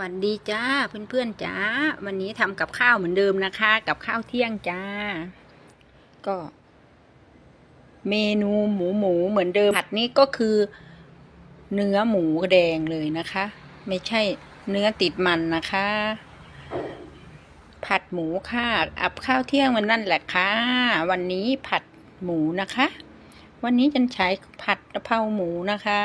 วัสดีจ้าเพื่อนๆจ้าวันนี้ทำกับข้าวเหมือนเดิมนะคะ กับข้าวเที่ยงจ้า ก็ เมนูหมูหมูเหมือนเดิมผัดนี้ก็คือ เนื้อหมูแดงเลยนะคะ ไม่ใช่เนื้อติดมันนะคะ ผัดหมูค่ะอับข้าวเที่ยงวันนั่นแหละค่ะ วันนี้ผัดหมูนะคะ วันนี้จันใช้ผัดกะเพราหมูนะคะ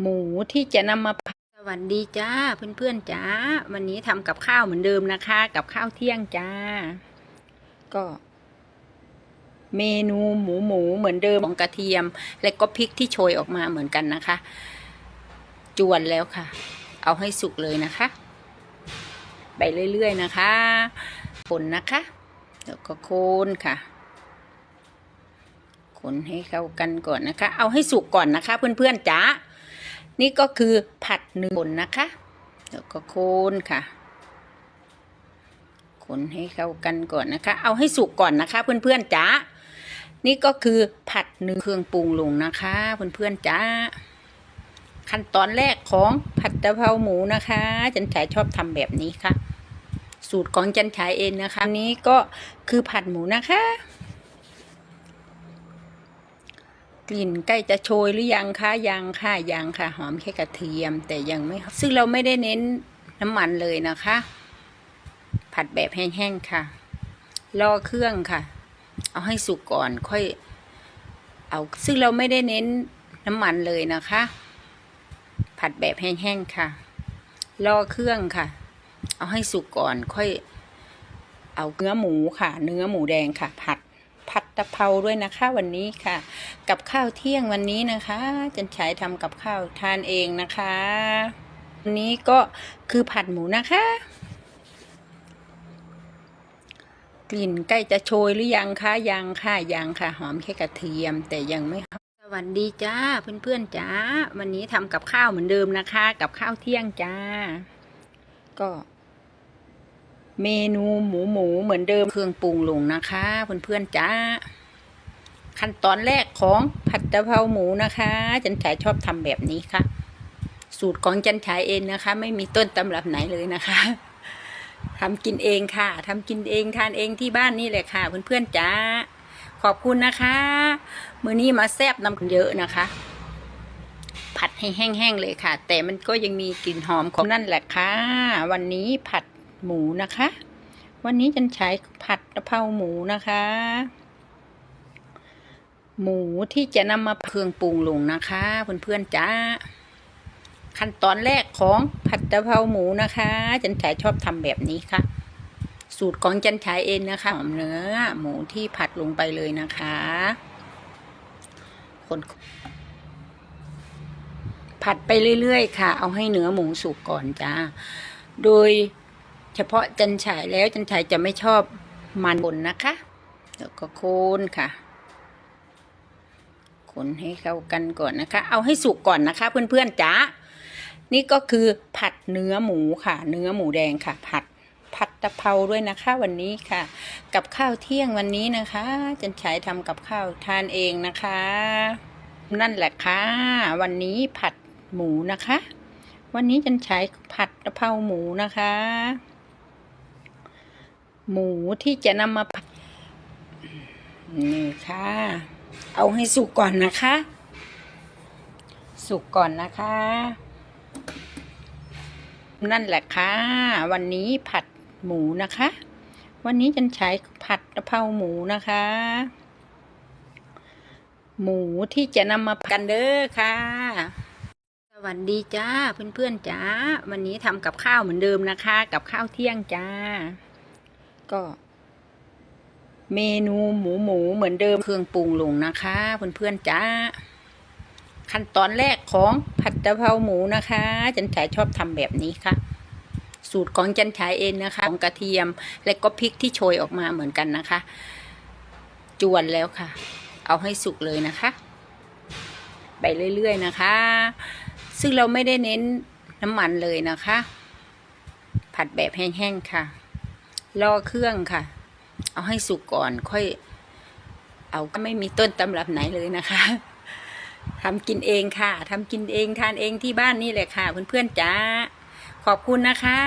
หมูที่จะนำมาผัดสวัสดีจ้าเพื่อนๆจ้า วันนี้ทำกับข้าวเหมือนเดิมนะคะ กับข้าวเที่ยงจ้า ก็ เมนูหมูหมูเหมือนเดิมของกระเทียม และก็พริกที่โชยออกมาเหมือนกันนะคะ จวนแล้วค่ะ เอาให้สุกเลยนะคะ ไปเรื่อยๆนะคะคนนะคะ แล้วก็โคนค่ะคนให้เข้ากันก่อนนะคะ เอาให้สุกก่อนนะคะ เพื่อนๆจ๋า นี่ก็คือผัดเนื้อคนนะคะ แล้วก็คนค่ะ คนให้เข้ากันก่อนนะคะ เอาให้สุกก่อนนะคะ เพื่อนๆจ๋านี่ก็คือผัดเนื้อเครื่องปรุงลงนะคะ เพื่อนๆจ๋าขั้นตอนแรกของผัดกะเพราหมูนะคะ จันฉายชอบทำแบบนี้ค่ะ สูตรของจันฉายเองนะคะนี้ก็คือผัดหมูนะคะ กลิ่นใกล้จะโชยหรือยังคะยังค่ะยังค่ะ หอมแค่กระเทียม แต่ยังไม่ ซึ่งเราไม่ได้เน้นน้ำมันเลยนะคะ ผัดแบบแห้งๆค่ะ รอเครื่องค่ะ เอาให้สุกก่อนค่อย เอาซึ่งเราไม่ได้เน้นน้ำมันเลยนะคะ ผัดแบบแห้งๆค่ะ รอเครื่องค่ะ เอาให้สุกก่อนค่อย เอาเนื้อหมูค่ะ เนื้อหมูแดงค่ะ ผัดผัด ตะเภาด้วยนะคะวันนี้ค่ะ กับข้าวเที่ยงวันนี้นะคะจันฉายทำกับข้าวทานเองนะคะวันนี้ก็คือผัดหมูนะคะ กลิ่นใกล้จะโชยหรือยังคะยังค่ะยังค่ะ หอมแค่กระเทียมแต่ยังไม่สวัสดีจ้าเพื่อนๆจ้าวันนี้ทำกับข้าวเหมือนเดิมนะคะ กับข้าวเที่ยงจ้า ก็ เมนูหมูหมูเหมือนเดิมเครื่องปรุงลงนะคะเพื่อนๆจ้า ขั้นตอนแรกของผัดกะเพราหมูนะคะ จันฉายชอบทำแบบนี้ค่ะ สูตรของจันฉายเองนะคะ ไม่มีต้นตำรับไหนเลยนะคะทำกินเองค่ะทำกินเองทานเองที่บ้านนี่แหละค่ะเพื่อนๆจ้า ขอบคุณนะคะ มือนี้มาแซบน้ำเยอะนะคะ ผัดให้แห้งๆเลยค่ะ แต่มันก็ยังมีกลิ่นหอมของนั่นแหละค่ะ วันนี้ผัด หมูนะคะ วันนี้จันใช้ผัดกะเพราหมูนะคะ หมูที่จะนำมาเครื่องปรุงลงนะคะเพื่อนๆจ้า ขั้นตอนแรกของผัดกะเพราหมูนะคะ จันฉายชอบทำแบบนี้ค่ะ สูตรของจันฉายเองนะคะหอมเนื้อหมูที่ผัดลงไปเลยนะคะคนผัดไปเรื่อยๆ ค่ะ เอาให้เนื้อหมูสุกก่อนจ้า โดย เฉพาะจันฉายแล้วจันฉายจะไม่ชอบมันบนนะคะ แล้วก็โคนค่ะคนให้เข้ากันก่อนนะคะ เอาให้สุกก่อนนะคะ เพื่อนๆจ้านี่ก็คือผัดเนื้อหมูค่ะ เนื้อหมูแดงค่ะ ผัดผัดตะเภาด้วยนะคะ วันนี้ค่ะ กับข้าวเที่ยงวันนี้นะคะ จันฉายทำกับข้าวทานเองนะคะ นั่นแหละค่ะ วันนี้ผัดหมูนะคะ วันนี้จันฉายผัดกะเพราหมูนะคะ หมูที่จะนำมาผัดนี่ค่ะ เอาให้สุกก่อนนะคะ สุกก่อนนะคะ นั่นแหละค่ะ วันนี้ผัดหมูนะคะ วันนี้จันใช้ผัดกะเพราหมูนะคะ หมูที่จะนำมาผัดกันเด้อค่ะ สวัสดีจ้าเพื่อนๆจ้า วันนี้ทำกับข้าวเหมือนเดิมนะคะ กับข้าวเที่ยงจ้า ก็ เมนูหมูหมูเหมือนเดิมเครื่องปรุงลงนะคะเพื่อนๆจ้า ขั้นตอนแรกของผัดกะเพราหมูนะคะ จันฉายชอบทำแบบนี้ค่ะ สูตรของจันฉายเองนะคะ ของกระเทียมและก็พริกที่โชยออกมาเหมือนกันนะคะ จวนแล้วค่ะ เอาให้สุกเลยนะคะ ไปเรื่อยๆนะคะ ซึ่งเราไม่ได้เน้นน้ำมันเลยนะคะ ผัดแบบแห้งๆค่ะ รอเครื่องค่ะ เอาให้สุกก่อนค่อย เอาก็ไม่มีต้นตำรับไหนเลยนะคะทำกินเองค่ะทำกินเองทานเองที่บ้านนี่แหละค่ะ เพื่อนๆจ้าขอบคุณนะคะ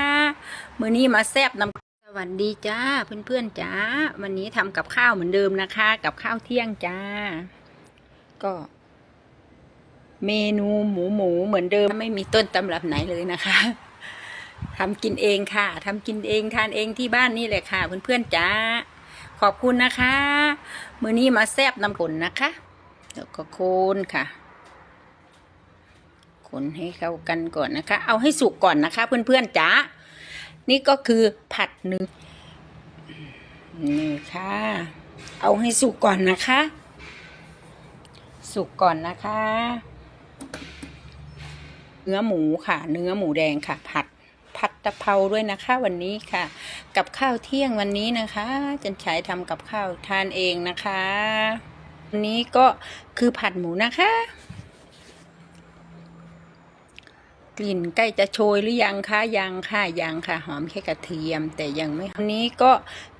มื้อนี้มาแซบนำสวัสดีจ้าเพื่อนๆจ้าวันนี้ทำกับข้าวเหมือนเดิมนะคะ กับข้าวเที่ยงจ้า ก็ เมนูหมูหมูเหมือนเดิมไม่มีต้นตำรับไหนเลยนะคะ ทำกินเองค่ะทำกินเองทานเองที่บ้านนี่แหละค่ะ เพื่อนๆจ้าขอบคุณนะคะ มือนี้มาแซบน้ำผลนะคะแล้วก็โคนค่ะ คนให้เข้ากันก่อนนะคะ เอาให้สุกก่อนนะคะ เพื่อนๆจ๋านี่ก็คือผัดเนื้อนี่ค่ะ เอาให้สุกก่อนนะคะ สุกก่อนนะคะ เนื้อหมูค่ะ เนื้อหมูแดงค่ะ ผัด ตะเภาด้วยนะคะวันนี้ค่ะ กับข้าวเที่ยงวันนี้นะคะจันฉายทำกับข้าวทานเองนะคะวันนี้ก็คือผัดหมูนะคะ กลิ่นใกล้จะโชยหรือยังคะยังค่ะยังค่ะ หอมแค่กระเทียม แต่ยังไม่วันนี้ก็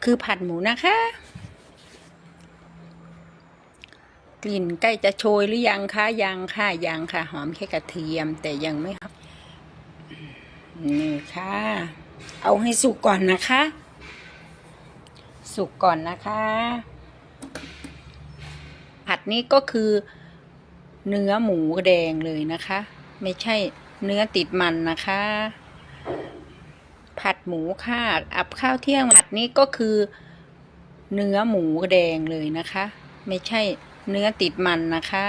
คือผัดหมูนะคะกลิ่นใกล้จะโชยหรือยังคะยังค่ะยังค่ะ หอมแค่กระเทียม แต่ยังไม่ นี่ค่ะ เอาให้สุกก่อนนะคะ สุกก่อนนะคะ ผัดนี้ก็คือเนื้อหมูแดงเลยนะคะ ไม่ใช่เนื้อติดมันนะคะ ผัดหมูค่ะ อับข้าวเที่ยงผัดนี้ก็คือ เนื้อหมูแดงเลยนะคะ ไม่ใช่เนื้อติดมันนะคะ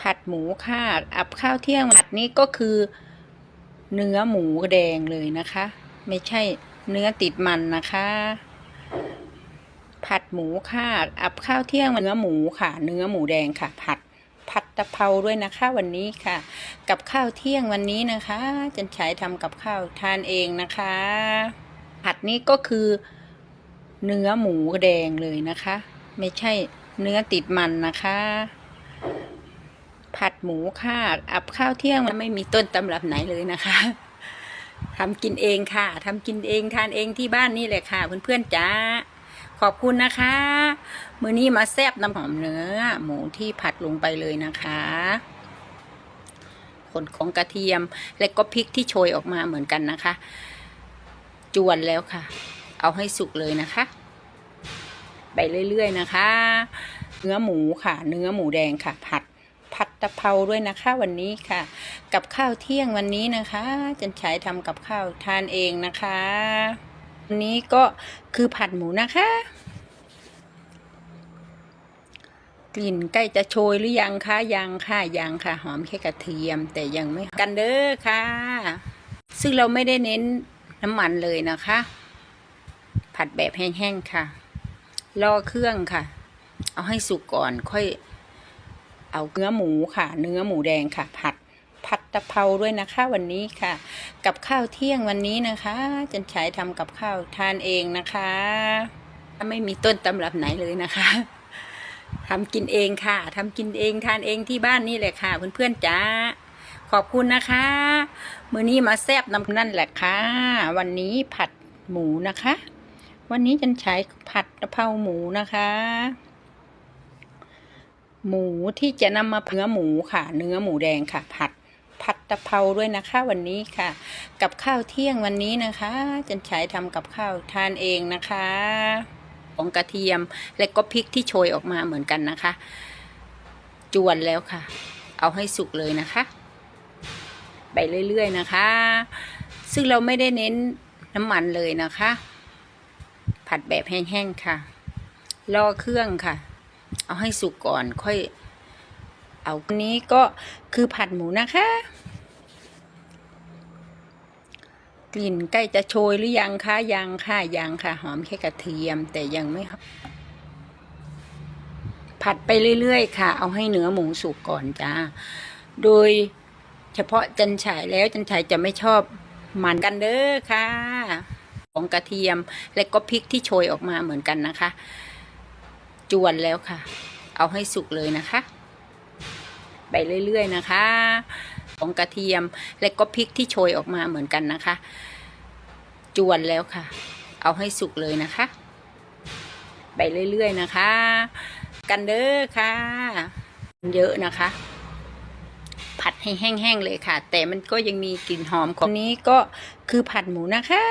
ผัดหมูค่ะ อับข้าวเที่ยงผัดนี้ก็คือ เนื้อหมูแดงเลยนะคะ ไม่ใช่เนื้อติดมันนะคะ ผัดหมูค่ะ อับข้าวเที่ยงเนื้อหมูค่ะ เนื้อหมูแดงค่ะ ผัดผัดตะเภาด้วยนะคะวันนี้ค่ะ กับข้าวเที่ยงวันนี้นะคะ จันฉายทำกับข้าวทานเองนะคะ ผัดนี้ก็คือ เนื้อหมูแดงเลยนะคะ ไม่ใช่เนื้อติดมันนะคะ ผัดหมูค่ะ อับข้าวเที่ยงมันไม่มีต้นตำรับไหนเลยนะคะทำกินเองค่ะทำกินเองทานเองที่บ้านนี่แหละค่ะ เพื่อนๆจ้าขอบคุณนะคะ มือนี้มาแซบน้ำหอมเนื้อ หมูที่ผัดลงไปเลยนะคะผลของกระเทียม และก็พริกที่โชยออกมาเหมือนกันนะคะ จวนแล้วค่ะ เอาให้สุกเลยนะคะ ไปเรื่อยๆนะคะ เนื้อหมูค่ะ เนื้อหมูแดงค่ะ ผัดผัด ตะเภาด้วยนะคะวันนี้ค่ะ กับข้าวเที่ยงวันนี้นะคะจันฉายทำกับข้าวทานเองนะคะวันนี้ก็คือผัดหมูนะคะ กลิ่นใกล้จะโชยหรือยังคะยังค่ะยังค่ะ หอมแค่กระเทียม แต่ยังไม่กันเด้อค่ะ ซึ่งเราไม่ได้เน้นน้ำมันเลยนะคะ ผัดแบบแห้งๆค่ะ รอเครื่องค่ะ เอาให้สุกก่อนค่อย เอาเนื้อหมูค่ะ เนื้อหมูแดงค่ะ ผัดผัดตะเภาด้วยนะคะวันนี้ค่ะ กับข้าวเที่ยงวันนี้นะคะจันฉายทำกับข้าวทานเองนะคะไม่มีต้นตำรับไหนเลยนะคะทำกินเองค่ะทำกินเองทานเองที่บ้านนี่แหละค่ะ เพื่อนๆจ้าขอบคุณนะคะ มื้อนี้มาแซบน้ำนั่นแหละค่ะ วันนี้ผัดหมูนะคะ วันนี้จันฉายผัดกะเพราหมูนะคะ หมูที่จะนำมาเนื้อหมูค่ะ เนื้อหมูแดงค่ะ ผัดผัดตะเภาด้วยนะคะวันนี้ค่ะ กับข้าวเที่ยงวันนี้นะคะจันฉายทำกับข้าวทานเองนะคะ ของกระเทียมและก็พริกที่โชยออกมาเหมือนกันนะคะ จวนแล้วค่ะ เอาให้สุกเลยนะคะ ไปเรื่อยๆนะคะ ซึ่งเราไม่ได้เน้นน้ำมันเลยนะคะ ผัดแบบแห้งๆค่ะ รอเครื่องค่ะ เอาให้สุกก่อนค่อย เอาอันนี้ก็คือผัดหมูนะคะ กลิ่นใกล้จะโชยหรือยังคะยังค่ะยังค่ะ หอมแค่กระเทียมแต่ยังไม่ผัดไปเรื่อยๆ ค่ะ เอาให้เนื้อหมูสุกก่อนจ้า โดยเฉพาะจันฉายแล้วจันฉายจะไม่ชอบมันกันเด้อค่ะ ของกระเทียมและก็พริกที่โชยออกมาเหมือนกันนะคะ จวนแล้วค่ะ เอาให้สุกเลยนะคะ ไปเรื่อยๆนะคะ ของกระเทียมและก็พริกที่โชยออกมาเหมือนกันนะคะ จวนแล้วค่ะ เอาให้สุกเลยนะคะ ไปเรื่อยๆนะคะ กันเด้อค่ะ เยอะนะคะ ผัดให้แห้งๆเลยค่ะ แต่มันก็ยังมีกลิ่นหอมของนี้ก็คือผัดหมูนะคะ